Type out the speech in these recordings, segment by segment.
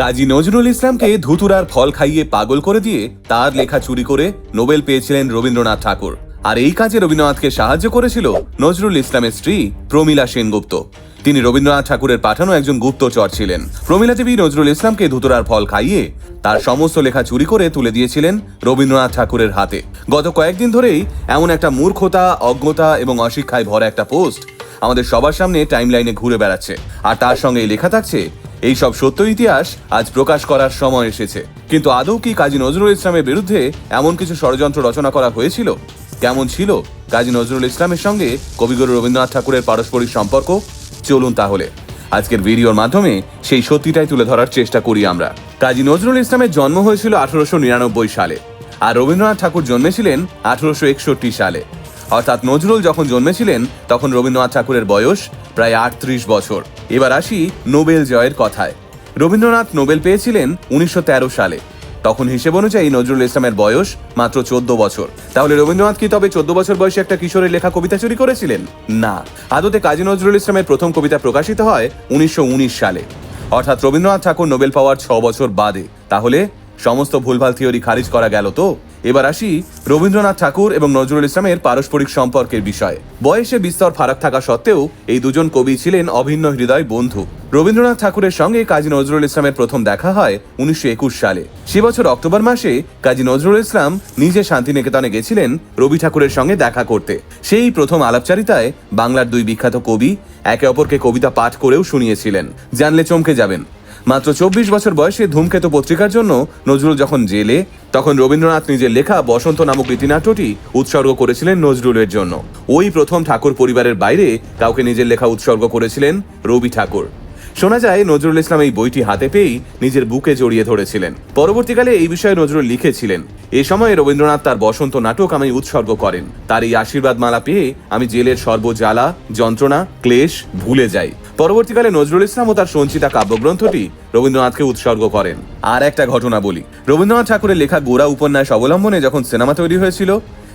কাজী নজরুল ইসলামকে ধুতুরার ফল খাইয়ে পাগল করে দিয়ে তার লেখা চুরি করে নোবেল পেয়েছিলেন রবীন্দ্রনাথ ঠাকুর। আর এই কাজে রবীন্দ্রনাথকে সাহায্য করেছিল নজরুল ইসলামের স্ত্রী প্রমীলা সেনগুপ্ত। তিনি রবীন্দ্রনাথ ঠাকুরের পাঠানো একজন গুপ্তচর ছিলেন। প্রমীলা দেবী নজরুল ইসলামকে ধুতুরার ফল খাইয়ে তার সমস্ত লেখা চুরি করে তুলে দিয়েছিলেন রবীন্দ্রনাথ ঠাকুরের হাতে। গত কয়েকদিন ধরেই এমন একটা মূর্খতা, অজ্ঞতা এবং অশিক্ষায় ভরা একটা পোস্ট আমাদের সবার সামনে টাইমলাইনে ঘুরে বেড়াচ্ছে। আর তার সঙ্গে লেখা থাকছে এই সব সত্য ইতিহাস আজ প্রকাশ করার সময় এসেছে। কিন্তু আদৌ কি কাজী নজরুল ইসলামের বিরুদ্ধে এমন কিছু ষড়যন্ত্র রচনা করা হয়েছিল? কেমন ছিল কাজী নজরুল ইসলামের সঙ্গে কবিগুরু রবীন্দ্রনাথ ঠাকুরের পারস্পরিক সম্পর্ক? চলুন তাহলে। আজকের ভিডিওর মাধ্যমে সেই সত্যিটাই তুলে ধরার চেষ্টা করি আমরা। কাজী নজরুল ইসলামের জন্ম হয়েছিল আঠারোশো নিরানব্বই সালে আর রবীন্দ্রনাথ ঠাকুর জন্মেছিলেন আঠারোশো একষট্টি সালে। অর্থাৎ নজরুল যখন জন্মেছিলেন, তখন রবীন্দ্রনাথ ঠাকুরের বয়স প্রায় আটত্রিশ বছর। এবার আসি নোবেল জয়ের কথায়। রবীন্দ্রনাথ নোবেল পেয়েছিলেন উনিশশো তেরো সালে। তখন হিসেব অনুযায়ী নজরুল ইসলামের বয়স মাত্র চোদ্দ বছর। তাহলে রবীন্দ্রনাথ কি তবে চোদ্দ বছর বয়সে একটা কিশোরের লেখা কবিতা চুরি করেছিলেন? না। আদতে কাজী নজরুল ইসলামের প্রথম কবিতা প্রকাশিত হয় উনিশশো উনিশ সালে। অর্থাৎ রবীন্দ্রনাথ ঠাকুর নোবেল পাওয়ার ছ বছর বাদে। তাহলে সমস্ত ভুলভাল থিওরি খারিজ করা গেল তো? এবার আসি রবীন্দ্রনাথ ঠাকুর এবং নজরুল ইসলামের পারস্পরিক সম্পর্কের বিষয়ে। বয়সে বিস্তর ফারাক থাকা সত্ত্বেও এই দুজন কবি ছিলেন অভিন্ন হৃদয় বন্ধু। রবীন্দ্রনাথ ঠাকুরের সঙ্গে কাজী নজরুল ইসলামের প্রথম দেখা হয় উনিশশো একুশ সালে। সে বছর অক্টোবর মাসে কাজী নজরুল ইসলাম নিজে শান্তিনিকেতনে গেছিলেন রবি ঠাকুরের সঙ্গে দেখা করতে। সেই প্রথম আলাপচারিতায় বাংলার দুই বিখ্যাত কবি একে অপরকে কবিতা পাঠ করেও শুনিয়েছিলেন। জানলে চমকে যাবেন। মাত্র চব্বিশ বছর বয়সে ধূমকেতু পত্রিকার জন্য নজরুল যখন জেলে, তখন রবীন্দ্রনাথ নিজের লেখা বসন্ত নামক রীতিনাট্যটি উৎসর্গ করেছিলেন নজরুলের জন্য। ওই প্রথম ঠাকুর পরিবারের বাইরে কাউকে নিজের লেখা উৎসর্গ করেছিলেন রবি ঠাকুর। শোনা যায়, নজরুল ইসলাম এই বইটি হাতে পেয়েই নিজের বুকে জড়িয়ে ধরেছিলেন। পরবর্তীকালে এই বিষয়ে নজরুল লিখেছিলেন, এ সময় রবীন্দ্রনাথ তার বসন্ত নাটক আমি উৎসর্গ করেন। তার এই আশীর্বাদ মালা পেয়ে আমি জেলের সর্বজ্বালা, যন্ত্রণা, ক্লেশ ভুলে যাই। পরবর্তীকালে নজরুল ইসলাম ও তার সঞ্চিতা কাব্যগ্রন্থটি রবীন্দ্রনাথকে উৎসর্গ করেন। আর একটা ঘটনা বলি। রবীন্দ্রনাথ ঠাকুরের লেখা গোড়া উপন্যাস অবলম্বনে যখন সিনেমা তৈরি হয়েছিল,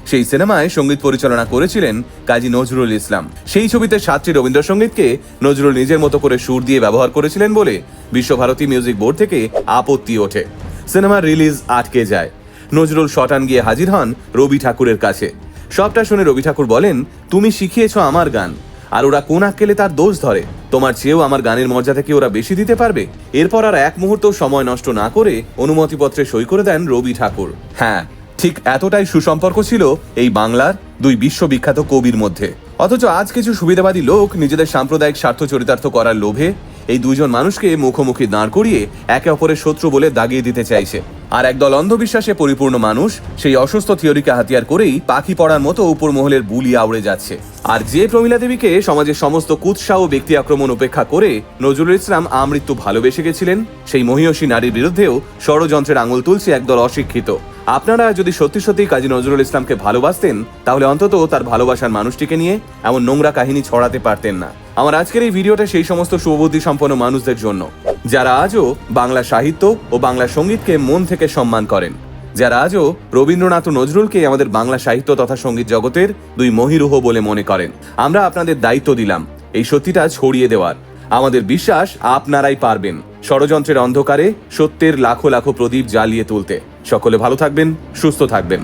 সেই সিনেমায় সংগীত পরিচালনা করেছিলেন কাজী নজরুল ইসলাম। সেই ছবিতে সাতটি রবীন্দ্রসঙ্গীতকে নজরুল নিজের মতো করে সুর দিয়ে ব্যবহার করেছিলেন বলে বিশ্বভারতী মিউজিক বোর্ড থেকে আপত্তি ওঠে। সিনেমার রিলিজ আটকে যায়। নজরুল শটান গিয়ে হাজির হন রবি ঠাকুরের কাছে। সবটা শুনে রবি ঠাকুর বলেন, তুমি শিখিয়েছ আমার গান। আর ওরা কোন আক্কেলে তার দোষ ধরে? তোমার চেয়েও আমার গানের মর্যাদা কি ওরা বেশি দিতে পারবে? এরপর আর এক মুহূর্ত সময় নষ্ট না করে অনুমতিপত্রে সই করে দেন রবি ঠাকুর। হ্যাঁ ঠিক এতটাই সুসম্পর্ক ছিল এই বাংলার দুই বিশ্ববিখ্যাত কবির মধ্যে। অথচ আজ কিছু সুবিধাবাদী লোক নিজেদের সাম্প্রদায়িক স্বার্থ চরিতার্থ করার লোভে এই দুজন মানুষকে মুখোমুখি দাঁড় করিয়ে একে অপরের শত্রু বলে দাগিয়ে দিতে চাইছে। আর একদল অন্ধবিশ্বাসে পরিপূর্ণ মানুষ সেই অসুস্থ থিওরিকে হাতিয়ার করেই পাখি পড়ার মতো উপর মহলের বুলি আউড়ে যাচ্ছে। আর যে প্রমীলা দেবীকে সমাজের সমস্ত কুৎসাহ ও ব্যক্তি আক্রমণ উপেক্ষা করে নজরুল ইসলাম আমৃত্যু ভালোবেসে গেছিলেন, সেই মহিয়সী নারীর বিরুদ্ধেও ষড়যন্ত্রের আঙুল তুলছে একদল অশিক্ষিত। আপনারা যদি সত্যি সত্যি কাজী নজরুল ইসলামকে ভালোবাসতেন, তাহলে অন্তত তার ভালোবাসার মানুষটিকে নিয়ে এমন নোংরা কাহিনী ছড়াতে পারতেন না। আমার আজকের এই ভিডিওটা সেই সমস্ত সুবুদ্ধি সম্পন্ন মানুষদের জন্য, যারা আজও বাংলা সাহিত্য ও বাংলা সঙ্গীতকে মন থেকে সম্মান করেন, যারা আজও রবীন্দ্রনাথ ও নজরুলকে আমাদের বাংলা সাহিত্য তথা সংগীত জগতের দুই মহিরুহ বলে মনে করেন। আমরা আপনাদের দায়িত্ব দিলাম, এই সত্যিটা ছড়িয়ে দেওয়ার। আমাদের বিশ্বাস আপনারাই পারবেন, ষড়যন্ত্রের অন্ধকারে সত্যের লাখো লাখো প্রদীপ জ্বালিয়ে তুলতে। সকলে ভালো থাকবেন, সুস্থ থাকবেন।